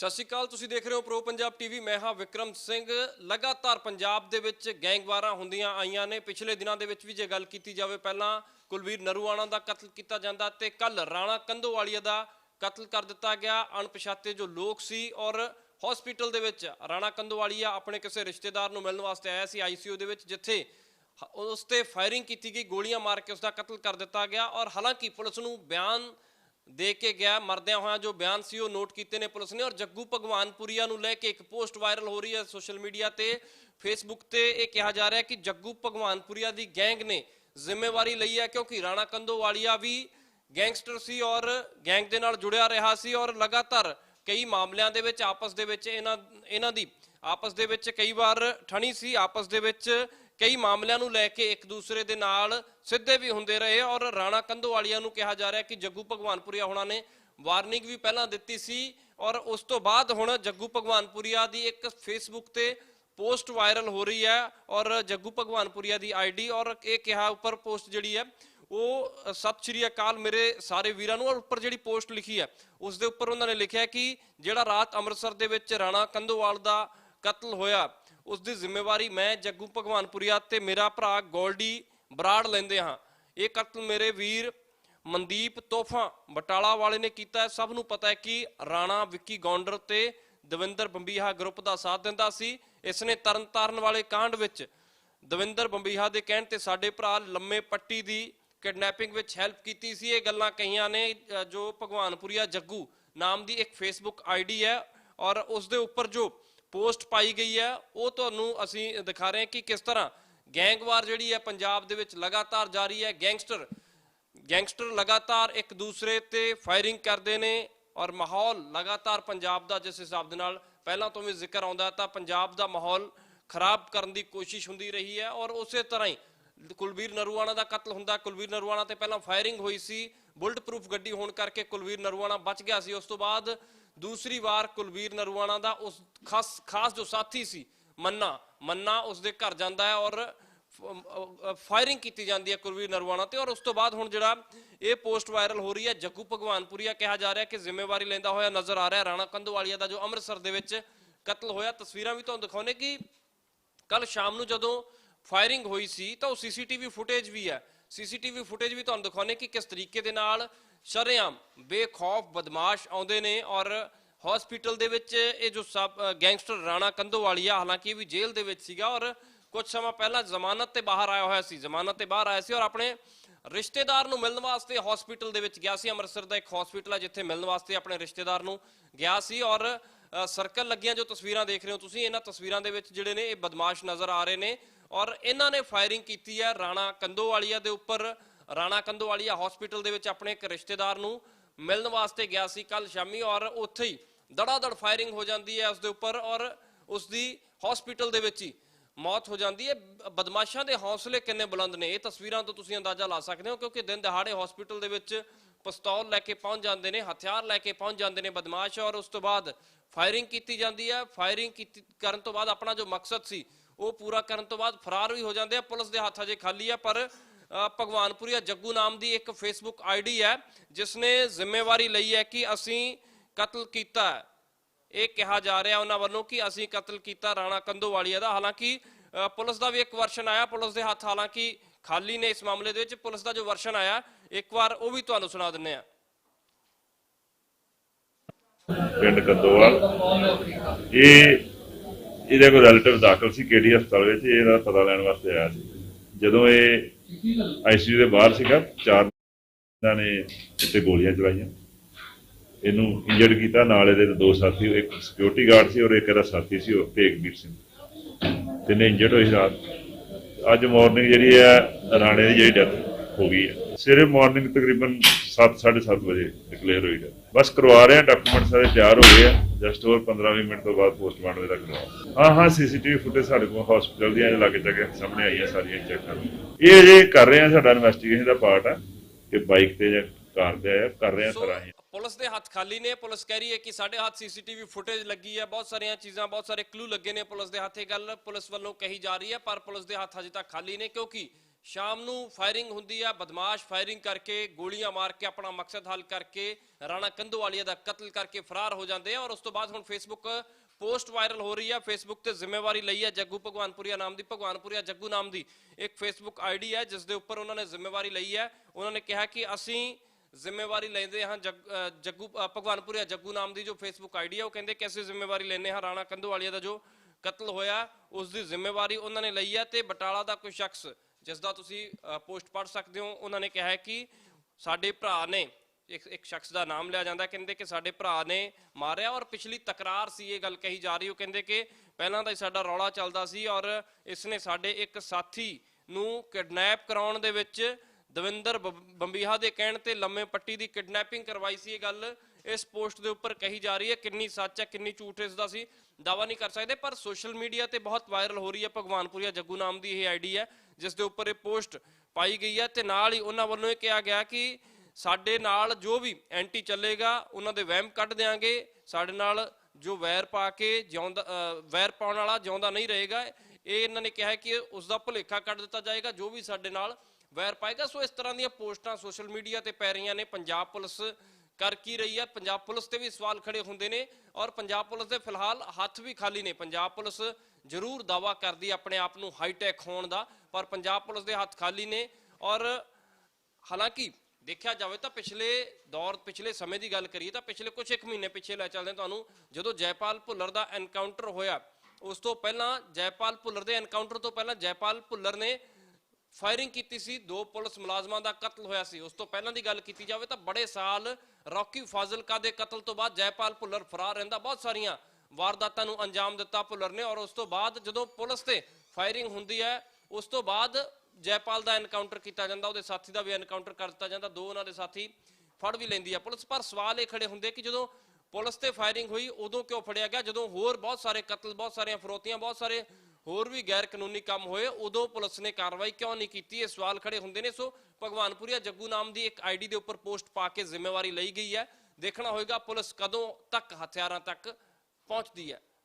ਸਤਿ ਸ਼੍ਰੀ ਅਕਾਲ, ਤੁਸੀਂ ਦੇਖ ਰਹੇ ਹੋ ਪ੍ਰੋ ਪੰਜਾਬ ਟੀਵੀ। ਮੈਂ ਹਾਂ ਵਿਕਰਮ ਸਿੰਘ। ਲਗਾਤਾਰ ਪੰਜਾਬ ਦੇ ਵਿੱਚ ਗੈਂਗਵਾਰਾਂ ਹੁੰਦੀਆਂ ਆਈਆਂ ਨੇ। ਪਿਛਲੇ ਦਿਨਾਂ ਦੇ ਵਿੱਚ ਵੀ ਜੇ ਗੱਲ ਕੀਤੀ ਜਾਵੇ, ਪਹਿਲਾਂ ਕੁਲਵੀਰ ਨਰੂਆਣਾ ਦਾ ਕਤਲ ਕੀਤਾ ਜਾਂਦਾ ਤੇ ਕੱਲ ਰਾਣਾ ਕੰਦੋਵਾਲੀਆ ਦਾ ਕਤਲ ਕਰ ਦਿੱਤਾ ਗਿਆ। ਅਣਪਛਾਤੇ ਜੋ ਲੋਕ ਸੀ ਔਰ ਹਸਪੀਟਲ ਦੇ ਵਿੱਚ ਰਾਣਾ ਕੰਦੋਵਾਲੀਆ ਆਪਣੇ ਕਿਸੇ ਰਿਸ਼ਤੇਦਾਰ ਨੂੰ ਮਿਲਣ ਵਾਸਤੇ ਆਇਆ ਸੀ ਆਈਸੀਯੂ ਦੇ ਵਿੱਚ, ਜਿੱਥੇ ਉਸ ਤੇ ਫਾਇਰਿੰਗ ਕੀਤੀ ਗਈ, ਗੋਲੀਆਂ ਮਾਰ ਕੇ ਉਸ ਦਾ ਕਤਲ ਕਰ ਦਿੱਤਾ ਗਿਆ ਔਰ ਹਾਲਾਂਕਿ ਪੁਲਿਸ ਨੂੰ ਬਿਆਨ ਦੇ ਕੇ ਗਿਆ, ਮਰਦਿਆਂ ਹੋਇਆਂ ਜੋ ਬਿਆਨ ਸੀ ਉਹ ਨੋਟ ਕੀਤੇ ਨੇ ਪੁਲਿਸ ਨੇ ਔਰ ਜੱਗੂ ਭਗਵਾਨਪੁਰੀਆ ਨੂੰ ਲੈ ਕੇ ਇੱਕ ਪੋਸਟ ਵਾਇਰਲ ਹੋ ਰਹੀ ਹੈ ਸੋਸ਼ਲ ਮੀਡੀਆ ਤੇ। ਫੇਸਬੁੱਕ ਤੇ ਇਹ ਕਿਹਾ ਜਾ ਰਿਹਾ ਹੈ ਕਿ ਜੱਗੂ ਭਗਵਾਨਪੁਰੀਆ ਦੀ ਗੈਂਗ ਨੇ ਜ਼ਿੰਮੇਵਾਰੀ ਲਈ ਹੈ ਕਿਉਂਕਿ ਰਾਣਾ ਕੰਦੋਵਾਲੀਆ ਵੀ ਗੈਂਗਸਟਰ ਸੀ ਔਰ ਗੈਂਗ ਦੇ ਨਾਲ ਜੁੜਿਆ ਰਿਹਾ ਸੀ ਔਰ ਲਗਾਤਾਰ ਕਈ ਮਾਮਲਿਆਂ ਦੇ ਵਿੱਚ, ਆਪਸ ਦੇ ਵਿੱਚ ਇਹਨਾਂ ਇਹਨਾਂ ਦੀ ਆਪਸ ਦੇ ਵਿੱਚ ਕਈ ਵਾਰ ਠਣੀ ਸੀ, ਆਪਸ ਦੇ ਵਿੱਚ ਕਈ ਮਾਮਲਿਆਂ ਨੂੰ ਲੈ ਕੇ ਇੱਕ ਦੂਸਰੇ ਦੇ ਨਾਲ ਸਿੱਧੇ ਵੀ ਹੁੰਦੇ ਰਹੇ ਔਰ ਰਾਣਾ ਕੰਦੋਵਾਲੀਆ ਨੂੰ ਕਿਹਾ ਜਾ ਰਿਹਾ ਕਿ ਜੱਗੂ ਭਗਵਾਨਪੁਰੀਆ ਹੋਣਾ ਨੇ ਵਾਰਨਿੰਗ ਵੀ ਪਹਿਲਾਂ ਦਿੱਤੀ ਸੀ ਔਰ ਉਸ ਤੋਂ ਬਾਅਦ ਹੁਣ ਜੱਗੂ ਭਗਵਾਨਪੁਰੀਆ ਦੀ ਇੱਕ ਫੇਸਬੁੱਕ ਤੇ ਪੋਸਟ ਵਾਇਰਲ ਹੋ ਰਹੀ ਹੈ ਔਰ ਜੱਗੂ ਭਗਵਾਨਪੁਰੀਆ ਦੀ ਆਈਡੀ ਔਰ ਇਹ ਕਿਹਾ ਉੱਪਰ ਪੋਸਟ ਜਿਹੜੀ ਹੈ, ਉਹ ਸਤਿ ਸ਼੍ਰੀ ਅਕਾਲ ਮੇਰੇ ਸਾਰੇ ਵੀਰਾਂ ਨੂੰ ਔਰ ਉੱਪਰ ਜਿਹੜੀ ਪੋਸਟ ਲਿਖੀ ਹੈ, ਉਸ ਦੇ ਉੱਪਰ ਉਹਨਾਂ ਨੇ ਲਿਖਿਆ ਕਿ ਜਿਹੜਾ ਰਾਤ ਅੰਮ੍ਰਿਤਸਰ ਦੇ ਵਿੱਚ ਰਾਣਾ ਕੰਦੋਵਾਲ ਦਾ ਕਤਲ ਹੋਇਆ ਉਸ ਦੀ ਜ਼ਿੰਮੇਵਾਰੀ ਮੈਂ ਜੱਗੂ ਭਗਵਾਨਪੁਰੀਆ ਤੇ ਮੇਰਾ ਭਰਾ ਗੋਲਡੀ ਬਰਾੜ ਲੈਂਦੇ ਹਾਂ। ਇਹ ਕਤਲ ਮੇਰੇ ਵੀਰ ਮਨਦੀਪ ਤੋਹਫਾ ਬਟਾਲਾ ਵਾਲੇ ਨੇ ਕੀਤਾ। ਸਭ ਨੂੰ ਪਤਾ ਹੈ ਕਿ ਰਾਣਾ ਵਿੱਕੀ ਗੌਂਡਰ ਤੇ ਦਵਿੰਦਰ ਬੰਬੀਹਾ ਗਰੁੱਪ ਦਾ ਸਾਥ ਦਿੰਦਾ ਸੀ। ਇਸ ਨੇ ਤਰਨਤਾਰਨ ਵਾਲੇ ਕਾਂਡ ਵਿੱਚ ਦਵਿੰਦਰ ਬੰਬੀਹਾ ਦੇ ਕਹਿਣ ਤੇ ਸਾਡੇ ਭਰਾ ਲੰਮੇ ਪੱਟੀ ਦੀ ਕਿਡਨੈਪਿੰਗ ਵਿੱਚ ਹੈਲਪ ਕੀਤੀ ਸੀ। ਇਹ ਗੱਲਾਂ ਕਹੀਆਂ ਨੇ ਜੋ ਭਗਵਾਨਪੁਰੀਆ ਜੱਗੂ ਨਾਮ ਦੀ ਇੱਕ ਫੇਸਬੁੱਕ ਆਈਡੀ ਹੈ ਔਰ ਉਸ ਦੇ ਉੱਪਰ ਜੋ ਪੋਸਟ ਪਾਈ ਗਈ ਹੈ, ਉਹ ਤੁਹਾਨੂੰ ਅਸੀਂ ਦਿਖਾ ਰਹੇ ਹਾਂ ਕਿ ਕਿਸ ਤਰ੍ਹਾਂ ਗੈਂਗਵਾਰ ਜਿਹੜੀ ਹੈ ਪੰਜਾਬ ਦੇ ਵਿੱਚ ਲਗਾਤਾਰ ਜਾਰੀ ਹੈ। ਗੈਂਗਸਟਰ ਗੈਂਗਸਟਰ ਲਗਾਤਾਰ ਇੱਕ ਦੂਸਰੇ ਤੇ ਫਾਇਰਿੰਗ ਕਰਦੇ ਨੇ ਔਰ ਮਾਹੌਲ ਲਗਾਤਾਰ ਪੰਜਾਬ ਦਾ ਜਿਸ ਹਿਸਾਬ ਦੇ ਨਾਲ ਪਹਿਲਾਂ ਤੋਂ ਵੀ ਜ਼ਿਕਰ ਆਉਂਦਾ ਤਾਂ ਪੰਜਾਬ ਦਾ ਮਾਹੌਲ ਖਰਾਬ ਕਰਨ ਦੀ ਕੋਸ਼ਿਸ਼ ਹੁੰਦੀ ਰਹੀ ਹੈ ਔਰ ਉਸੇ ਤਰ੍ਹਾਂ ਹੀ ਕੁਲਵੀਰ ਨਰੂਆਣਾ ਦਾ ਕਤਲ ਹੁੰਦਾ, ਕੁਲਵੀਰ ਨਰੂਆਣਾ ਤੇ ਪਹਿਲਾਂ ਫਾਇਰਿੰਗ ਹੋਈ ਸੀ ਬੁਲਟ ਪ੍ਰੂਫ ਗੱਡੀ ਹੋਣ ਕਰਕੇ ਕੁਲਵੀਰ ਨਰੂਆਣਾ ਬਚ ਗਿਆ ਸੀ। ਉਸ ਤੋਂ ਬਾਅਦ ਦੂਸਰੀ ਵਾਰ ਕੁਲਵੀਰ ਨਰੂਆਣਾ ਦਾ ਉਸ ਖਾਸ ਖਾਸ ਜੋ ਸਾਥੀ ਸੀ, ਮੰਨਾ ਮੰਨਾ ਉਸ ਦੇ ਘਰ ਜਾਂਦਾ ਹੈ ਔਰ ਫਾਇਰਿੰਗ ਕੀਤੀ ਜਾਂਦੀ ਹੈ ਕੁਲਵੀਰ ਨਰਵਾਣਾ ਤੇ। ਔਰ ਉਸ ਤੋਂ ਬਾਅਦ ਹੁਣ ਜਿਹੜਾ ਇਹ ਪੋਸਟ ਵਾਇਰਲ ਹੋ ਰਹੀ ਹੈ, ਜੱਗੂ ਭਗਵਾਨਪੁਰੀਆ ਕਿਹਾ ਜਾ ਰਿਹਾ ਕਿ ਜ਼ਿੰਮੇਵਾਰੀ ਲੈਂਦਾ ਹੋਇਆ ਨਜ਼ਰ ਆ ਰਿਹਾ ਰਾਣਾ ਕੰਦੋਵਾਲੀਆ ਦਾ, ਜੋ ਅੰਮ੍ਰਿਤਸਰ ਦੇ ਵਿੱਚ ਕਤਲ ਹੋਇਆ। ਤਸਵੀਰਾਂ ਵੀ ਤੁਹਾਨੂੰ ਦਿਖਾਉਣੇ ਕਿ ਕੱਲ ਸ਼ਾਮ ਨੂੰ ਜਦੋਂ ਫਾਇਰਿੰਗ ਹੋਈ ਸੀ, ਤਾਂ ਉਹ ਸੀਸੀਟੀਵੀ ਫੁਟੇਜ ਵੀ ਹੈ। ਸੀਸੀਟੀਵੀ ਫੁਟੇਜ ਵੀ ਤੁਹਾਨੂੰ ਦਿਖਾਉਣੇ ਕਿ ਕਿਸ ਤਰੀਕੇ ਦੇ ਨਾਲ ਸ਼ਰੇਆਮ ਬੇਖੌਫ ਬਦਮਾਸ਼ ਆਉਂਦੇ ਨੇ ਔਰ ਹਸਪੀਟਲ ਦੇ ਵਿੱਚ ਇਹ ਜੋ ਗੈਂਗਸਟਰ ਰਾਣਾ ਕੰਦੋਵਾਲੀਆ ਹਾਲਾਂਕਿ ਇਹ ਵੀ ਜੇਲ੍ਹ ਦੇ ਵਿੱਚ ਸੀਗਾ ਔਰ ਕੁਝ ਸਮਾਂ ਪਹਿਲਾਂ ਜ਼ਮਾਨਤ ਤੇ ਬਾਹਰ ਆਇਆ ਹੋਇਆ ਸੀ, ਜ਼ਮਾਨਤ ਤੇ ਬਾਹਰ ਆਇਆ ਸੀ ਔਰ ਆਪਣੇ ਰਿਸ਼ਤੇਦਾਰ ਨੂੰ ਮਿਲਣ ਵਾਸਤੇ ਹਸਪੀਟਲ ਦੇ ਵਿੱਚ ਗਿਆ ਸੀ। ਅੰਮ੍ਰਿਤਸਰ ਦਾ ਇੱਕ ਹਸਪੀਟਲ ਹੈ ਜਿੱਥੇ ਮਿਲਣ ਵਾਸਤੇ ਆਪਣੇ ਰਿਸ਼ਤੇਦਾਰ ਨੂੰ ਗਿਆ ਸੀ ਔਰ ਸਰਕਲ ਲੱਗੀਆਂ ਜੋ ਤਸਵੀਰਾਂ ਦੇਖ ਰਹੇ ਹੋ ਤੁਸੀਂ, ਇਹਨਾਂ ਤਸਵੀਰਾਂ ਦੇ ਵਿੱਚ ਜਿਹੜੇ ਨੇ ਇਹ ਬਦਮਾਸ਼ ਨਜ਼ਰ ਆ ਰਹੇ ਨੇ। ਔਰ ਇਹਨਾਂ ਨੇ ਫਾਇਰਿੰਗ ਕੀਤੀ ਹੈ ਰਾਣਾ ਕੰਦੋਵਾਲੀਆ ਦੇ ਉੱਪਰ। ਰਾਣਾ ਕੰਦੋਵਾਲੀਆ ਹਸਪੀਟਲ ਦੇ ਵਿੱਚ ਆਪਣੇ ਇੱਕ ਰਿਸ਼ਤੇਦਾਰ ਨੂੰ ਮਿਲਣ ਵਾਸਤੇ ਗਿਆ ਸੀ ਕੱਲ ਸ਼ਾਮੀ ਔਰ ਉੱਥੇ ਹੀ ਦੜਾ-ਦੜ ਫਾਇਰਿੰਗ ਹੋ ਜਾਂਦੀ ਹੈ ਉਸ ਦੇ ਉੱਪਰ ਔਰ ਉਸ ਦੀ ਹਸਪੀਟਲ ਦੇ ਵਿੱਚ ਹੀ ਮੌਤ ਹੋ ਜਾਂਦੀ ਹੈ। ਬਦਮਾਸ਼ਾਂ ਦੇ ਹੌਸਲੇ ਕਿੰਨੇ ਬੁਲੰਦ ਨੇ, ਇਹ ਤਸਵੀਰਾਂ ਤੋਂ ਤੁਸੀਂ ਅੰਦਾਜ਼ਾ ਲਾ ਸਕਦੇ ਹੋ ਕਿਉਂਕਿ ਦਿਨ ਦਿਹਾੜੇ ਹਸਪੀਟਲ ਦੇ ਵਿੱਚ ਪਿਸਤੌਲ ਲੈ ਕੇ ਪਹੁੰਚ ਜਾਂਦੇ ਨੇ, ਹਥਿਆਰ ਲੈ ਕੇ ਪਹੁੰਚ ਜਾਂਦੇ ਨੇ ਬਦਮਾਸ਼ ਔਰ ਉਸ ਤੋਂ ਬਾਅਦ ਫਾਇਰਿੰਗ ਕੀਤੀ ਜਾਂਦੀ ਹੈ। ਫਾਇਰਿੰਗ ਕੀਤੀ ਕਰਨ ਤੋਂ ਬਾਅਦ ਆਪਣਾ ਜੋ ਮਕਸਦ ਸੀ ਉਹ ਪੂਰਾ ਕਰਨ ਤੋਂ ਬਾਅਦ ਫਰਾਰ ਵੀ ਹੋ ਜਾਂਦੇ ਆ, ਪੁਲਿਸ ਦੇ ਹੱਥ ਅਜੇ ਖਾਲੀ ਹੈ ਪਰ ਭਗਵਾਨਪੁਰੀਆ ਜੱਗੂ ਨਾਮ ਦੀ ਇੱਕ ਫੇਸਬੁੱਕ ਆਈਡੀ ਹੈ ਜਿਸ ਨੇ ਜ਼ਿੰਮੇਵਾਰੀ ਲਈ ਹੈ ਕਿ ਅਸੀਂ ਕਤਲ ਕੀਤਾ ਇਹ ਕਿਹਾ ਜਾ ਰਿਹਾ ਉਹਨਾਂ ਵੱਲੋਂ ਕਿ ਅਸੀਂ ਕਤਲ ਕੀਤਾ ਰਾਣਾ ਕੰਦੋਵਾਲੀਆ ਦਾ। ਹਾਲਾਂਕਿ ਪੁਲਿਸ ਦਾ ਵੀ ਇੱਕ ਵਰਸ਼ਨ ਆਇਆ, ਪੁਲਿਸ ਦੇ ਹੱਥ ਹਾਲਾਂਕਿ ਖਾਲੀ ਨੇ ਇਸ ਮਾਮਲੇ ਦੇ ਵਿੱਚ। ਪੁਲਿਸ ਦਾ ਜੋ ਵਰਸ਼ਨ ਆਇਆ, ਇੱਕ ਵਾਰ ਉਹ ਵੀ ਤੁਹਾਨੂੰ ਸੁਣਾ ਦਿੰਨੇ ਆ ਪਿੰਡ ਕੰਦੋਵਾਲ। ਇਹ ਇਹਦੇ ਕੋਈ ਰਿਲੇਟਿਵ ਦਾਖਲ ਸੀ ਕੇਡੀ ਹਸਪਤਾਲ ਵਿੱਚ ਇਹਦਾ ਪਤਾ ਲੈਣ ਵਾਸਤੇ ਆਇਆ ਸੀ। ਜਦੋਂ ਇਹ ਆਈਸੀਯੂ ਦੇ ਬਾਹਰ ਸੀਗਾ, ਚਾਰ ਇਹਨਾਂ ਨੇ ਇੱਥੇ ਗੋਲੀਆਂ ਚਲਾਈਆਂ। ਇਹਨੂੰ ਇੰਜਰਡ ਕੀਤਾ, ਨਾਲ ਇਹਦੇ ਦੋ ਸਾਥੀ, ਇੱਕ ਸਿਕਿਉਰਿਟੀ ਗਾਰਡ ਸੀ ਔਰ ਇੱਕ ਇਹਦਾ ਸਾਥੀ ਸੀ, ਉਹ ਤੇਗਵੀਰ ਸਿੰਘ। ਤਿੰਨੇ ਇੰਜਰਡ ਹੋਏ ਸੀ ਰਾਤ। ਅੱਜ ਮਾਰਨਿੰਗ ਜਿਹੜੀ ਹੈ, ਰਾਣੇ ਦੀ ਜਿਹੜੀ ਡੈਥ ਹੋ ਗਈ ਹੈ। ਸਵੇਰੇ ਮਾਰਨਿੰਗ ਤਕਰੀਬਨ 7:30 ਵਜੇ ਡਿਕਲੇਅਰ ਹੋਈ ਹੈ। ਬਸ ਕਰਵਾ ਰਹੇ ਆ ਡਾਕੂਮੈਂਟ ਸਾਰੇ ਤਿਆਰ ਹੋ ਗਏ ਆ। ਜਸਟ ਹੋਰ 15-20 ਮਿੰਟ ਤੋਂ ਬਾਅਦ ਪੋਸਟਮਾਰਟਮ ਦਾ ਕਰਵਾ ਹਾਂ ਹਾਂ ਸੀਸੀਟੀਵੀ ਫੁਟੇਜ ਸਾਡੇ ਕੋਲ ਹਸਪੀਟਲ ਦੀਆਂ ਲੱਗੇ ਤੱਕ ਸਾਹਮਣੇ ਆਈਆਂ ਸਾਰੀਆਂ ਚੈੱਕ ਕਰ। ਇਹ ਜੇ ਕਰ ਰਹੇ ਆ ਸਾਡਾ ਇਨਵੈਸਟੀਗੇਸ਼ਨ ਦਾ ਪਾਰਟ ਹੈ ਕਿ ਬਾਈਕ ਤੇ ਜਾਂ ਕਾਰ ਤੇ ਆਇਆ ਕਰ ਰਹੇ ਆ ਸੋ ਸਾਰਾ ਅਸੀਂ ਪੁਲਿਸ ਦੇ ਹੱਥ ਖਾਲੀ ਨੇ ਪੁਲਿਸ ਕਹਿ ਰਹੀ ਹੈ ਕਿ ਸਾਡੇ ਹੱਥ ਸੀਸੀਟੀਵੀ ਫੁਟੇਜ ਲੱਗੀ ਹੈ ਬਹੁਤ ਸਾਰੀਆਂ ਚੀਜ਼ਾਂ ਬਹੁਤ ਸਾਰੇ ਕਲੂ ਲੱਗੇ ਨੇ ਪੁਲਿਸ ਦੇ ਹੱਥ ਗੱਲ ਪੁਲਿਸ ਵੱਲੋਂ ਕਹੀ ਜਾ ਰਹੀ ਹੈ ਪਰ ਪੁਲਿਸ ਦੇ ਹੱਥ ਅਜੇ ਤੱਕ ਖਾਲੀ ਨੇ ਕਿਉਂਕਿ ਸ਼ਾਮ ਨੂੰ ਫਾਇਰਿੰਗ ਹੁੰਦੀ ਹੈ ਬਦਮਾਸ਼ ਫਾਇਰਿੰਗ ਕਰਕੇ, ਗੋਲੀਆਂ ਮਾਰ ਕੇ ਆਪਣਾ ਮਕਸਦ ਹੱਲ ਕਰਕੇ, ਰਾਣਾ ਕੰਦੋਵਾਲੀਆ ਦਾ ਕਤਲ ਕਰਕੇ ਫਰਾਰ ਹੋ ਜਾਂਦੇ ਆ ਔਰ ਉਸ ਤੋਂ ਬਾਅਦ ਹੁਣ ਫੇਸਬੁੱਕ ਪੋਸਟ ਵਾਇਰਲ ਹੋ ਰਹੀ ਹੈ ਫੇਸਬੁੱਕ ਤੇ ਜ਼ਿੰਮੇਵਾਰੀ ਲਈ ਹੈ ਜੱਗੂ ਭਗਵਾਨਪੁਰੀਆ ਨਾਮ ਦੀ, ਭਗਵਾਨਪੁਰੀਆ ਜੱਗੂ ਨਾਮ ਦੀ ਇੱਕ ਫੇਸਬੁੱਕ ਆਈਡੀ ਹੈ ਜਿਸ ਦੇ ਉੱਪਰ ਉਹਨਾਂ ਨੇ ਜ਼ਿੰਮੇਵਾਰੀ ਲਈ ਹੈ ਉਹਨਾਂ ਨੇ ਕਿਹਾ ਕਿ ਅਸੀਂ ਜ਼ਿੰਮੇਵਾਰੀ ਲੈਂਦੇ ਹਾਂ ਜੱਗ- ਜੱਗੂ ਭਗਵਾਨਪੁਰੀਆ ਜੱਗੂ ਨਾਮ ਦੀ ਜੋ ਫੇਸਬੁੱਕ ਆਈਡੀ ਹੈ ਉਹ ਕਹਿੰਦੇ ਕਿ ਅਸੀਂ ਜ਼ਿੰਮੇਵਾਰੀ ਲੈਂਦੇ ਹਾਂ ਰਾਣਾ ਕੰਦੋਵਾਲੀਆ ਦਾ ਜੋ ਕਤਲ ਹੋਇਆ, ਉਸ ਦੀ ਜ਼ਿੰਮੇਵਾਰੀ ਉਹਨਾਂ ਨੇ ਲਈ ਹੈ ਤੇ ਬਟਾਲਾ ਦਾ ਕੋਈ ਸ਼ਖਸ ਜਿਸ ਦਾ ਤੁਸੀਂ ਪੋਸਟ ਪੜ੍ਹ ਸਕਦੇ ਹੋ, ਉਹਨਾਂ ਨੇ ਕਿਹਾ ਹੈ ਕਿ ਸਾਡੇ ਭਰਾ ਨੇ, ਇੱਕ ਇੱਕ ਸ਼ਖਸ ਦਾ ਨਾਮ ਲਿਆ ਜਾਂਦਾ ਕਹਿੰਦੇ ਕਿ ਸਾਡੇ ਭਰਾ ਨੇ ਮਾਰਿਆ ਔਰ ਪਿਛਲੀ ਤਕਰਾਰ ਸੀ ਇਹ ਗੱਲ ਕਹੀ ਜਾ ਰਹੀ, ਉਹ ਕਹਿੰਦੇ ਕਿ ਪਹਿਲਾਂ ਤਾਂ ਸਾਡਾ ਰੌਲਾ ਚੱਲਦਾ ਸੀ ਔਰ ਇਸ ਨੇ ਸਾਡੇ ਇੱਕ ਸਾਥੀ ਨੂੰ ਕਿਡਨੈਪ ਕਰਾਉਣ ਦੇ ਵਿੱਚ ਦਵਿੰਦਰ ਬੰਬੀਹਾ ਦੇ ਕਹਿਣ ਤੇ ਲੰਮੇ ਪੱਟੀ ਦੀ ਕਿਡਨੈਪਿੰਗ ਕਰਵਾਈ ਸੀ ਇਹ ਗੱਲ, ਇਸ ਪੋਸਟ ਦੇ ਉੱਪਰ ਕਹੀ ਜਾ ਰਹੀ ਹੈ, ਕਿੰਨੀ ਸੱਚ ਹੈ, ਕਿੰਨੀ ਝੂਠ ਇਸ ਦਾ ਸੀ ਦਾਵਾ ਨਹੀਂ ਕਰ ਸਕਦੇ, ਪਰ ਸੋਸ਼ਲ ਮੀਡੀਆ ਤੇ ਬਹੁਤ ਵਾਇਰਲ ਹੋ ਰਹੀ ਹੈ, ਭਗਵਾਨਪੁਰੀਆ ਜੱਗੂ ਨਾਮ ਦੀ ਇਹ ਆਈਡੀ ਹੈ ਜਿਸ ਦੇ ਉੱਪਰ ਇਹ ਪੋਸਟ ਪਾਈ ਗਈ ਹੈ ਤੇ ਨਾਲ ਹੀ ਉਹਨਾਂ ਵੱਲੋਂ ਇਹ ਕਿਹਾ ਗਿਆ ਕਿ ਸਾਡੇ ਨਾਲ ਜੋ ਵੀ ਐਂਟੀ ਚੱਲੇਗਾ, ਉਹਨਾਂ ਦੇ ਵਹਿਮ ਕੱਢ ਦੇਾਂਗੇ ਸਾਡੇ ਨਾਲ ਜੋ ਵੈਰ ਪਾ ਕੇ ਜਿਉਂਦਾ ਵੈਰ ਪਾਉਣ ਵਾਲਾ ਜਿਉਂਦਾ ਨਹੀਂ ਰਹੇਗਾ। ਇਹ ਇਹਨਾਂ ਨੇ ਕਿਹਾ ਕਿ ਉਸ ਦਾ ਭੁਲੇਖਾ ਕੱਢ ਦਿੱਤਾ ਜਾਏਗਾ, ਜੋ ਵੀ ਸਾਡੇ ਨਾਲ ਵੈਰ ਪਾਏਗਾ। ਸੋ ਇਸ ਤਰ੍ਹਾਂ ਦੀਆਂ ਪੋਸਟਾਂ ਸੋਸ਼ਲ ਮੀਡੀਆ ਤੇ ਪੈ ਰਹੀਆਂ ਨੇ। ਪੰਜਾਬ ਪੁਲਿਸ ਕਰ ਕੀ ਰਹੀ ਹੈ? ਪੰਜਾਬ ਪੁਲਿਸ ਤੇ ਵੀ ਸਵਾਲ ਖੜੇ ਹੁੰਦੇ ਨੇ ਔਰ ਪੰਜਾਬ ਪੁਲਿਸ ਦੇ ਫਿਲਹਾਲ ਹੱਥ ਵੀ ਖਾਲੀ ਨੇ। ਪੰਜਾਬ ਪੁਲਿਸ ਜ਼ਰੂਰ ਦਾਵਾ ਕਰਦੀ ਆਪਣੇ ਆਪ ਨੂੰ ਹਾਈਟੈਕ ਹੋਣ ਦਾ, ਪਰ ਪੰਜਾਬ ਪੁਲਿਸ ਦੇ ਹੱਥ ਖਾਲੀ ਨੇ ਔਰ ਹਾਲਾਂਕਿ ਦੇਖਿਆ ਜਾਵੇ ਤਾਂ ਪਿਛਲੇ ਦੌਰ, ਪਿਛਲੇ ਸਮੇਂ ਦੀ ਗੱਲ ਕਰੀਏ ਤਾਂ ਪਿਛਲੇ ਕੁਝ ਇੱਕ ਮਹੀਨੇ ਪਿੱਛੇ ਲੈ ਚੱਲਦੇ ਹਾਂ ਤੁਹਾਨੂੰ, ਜਦੋਂ ਜੈਪਾਲ ਭੁੱਲਰ ਦਾ ਐਨਕਾਊਂਟਰ ਹੋਇਆ, ਉਸ ਤੋਂ ਪਹਿਲਾਂ ਜੈਪਾਲ ਭੁੱਲਰ ਦੇ ਐਨਕਾਊਂਟਰ ਤੋਂ ਪਹਿਲਾਂ ਜੈਪਾਲ ਭੁੱਲਰ ਨੇ ਫਾਇਰਿੰਗ ਕੀਤੀ ਸੀ, ਦੋ ਪੁਲਿਸ ਮੁਲਾਜ਼ਮਾਂ ਦਾ ਕਤਲ ਹੋਇਆ ਸੀ। ਉਸ ਤੋਂ ਪਹਿਲਾਂ ਦੀ ਗੱਲ ਕੀਤੀ ਜਾਵੇ ਤਾਂ ਬੜੇ ਸਾਲ ਰੌਕੀ ਫਾਜ਼ਿਲਕਾ ਦੇ ਕਤਲ ਤੋਂ ਬਾਅਦ ਜੈਪਾਲ ਭੁੱਲਰ ਫਰਾਰ ਰਹਿੰਦਾ, ਬਹੁਤ ਸਾਰੀਆਂ ਵਾਰਦਾਤਾਂ ਨੂੰ ਅੰਜਾਮ ਦਿੱਤਾ ਭੁੱਲਰ ਨੇ ਔਰ ਉਸ ਤੋਂ ਬਾਅਦ ਜਦੋਂ ਪੁਲਿਸ ਤੇ ਫਾਇਰਿੰਗ ਹੁੰਦੀ ਹੈ, ਉਸ ਤੋਂ ਬਾਅਦ ਜੈਪਾਲ ਦਾ ਐਨਕਾਊਂਟਰ ਕੀਤਾ ਜਾਂਦਾ, ਉਹਦੇ ਸਾਥੀ ਦਾ ਵੀ ਐਨਕਾਊਂਟਰ ਕਰ ਦਿੱਤਾ ਜਾਂਦਾ, ਦੋ ਉਹਨਾਂ ਦੇ ਸਾਥੀ ਫੜ ਵੀ ਲੈਂਦੀ ਹੈ ਪੁਲਿਸ। ਪਰ ਸਵਾਲ ਇਹ ਖੜੇ ਹੁੰਦੇ ਕਿ ਜਦੋਂ ਪੁਲਿਸ ਤੇ ਫਾਇਰਿੰਗ ਹੋਈ, ਉਦੋਂ ਕਿਉਂ ਫੜਿਆ ਗਿਆ? ਜਦੋਂ ਹੋਰ ਬਹੁਤ ਸਾਰੇ ਕਤਲ, ਬਹੁਤ ਸਾਰੀਆਂ ਫਰੋਤੀਆਂ, ਬਹੁਤ ਸਾਰੇ ਹੋਰ ਵੀ ਗੈਰ ਕਾਨੂੰਨੀ ਕੰਮ ਹੋਏ, ਉਦੋਂ ਪੁਲਿਸ ਨੇ ਕਾਰਵਾਈ ਕਿਉਂ ਨਹੀਂ ਕੀਤੀ? ਇਹ ਸਵਾਲ ਖੜੇ ਹੁੰਦੇ ਨੇ। ਸੋ ਭਗਵਾਨਪੁਰੀਆ ਜੱਗੂ ਨਾਮ ਦੀ ਇੱਕ ਆਈਡੀ ਦੇ ਉੱਪਰ ਪੋਸਟ ਪਾ ਕੇ ਜ਼ਿੰਮੇਵਾਰੀ ਲਈ ਗਈ ਹੈ। ਦੇਖਣਾ ਹੋਏਗਾ ਪੁਲਿਸ ਕਦੋਂ ਤੱਕ ਹਥਿਆਰਾਂ ਤੱਕ ਪਹੁੰਚਦੀ ਹੈ।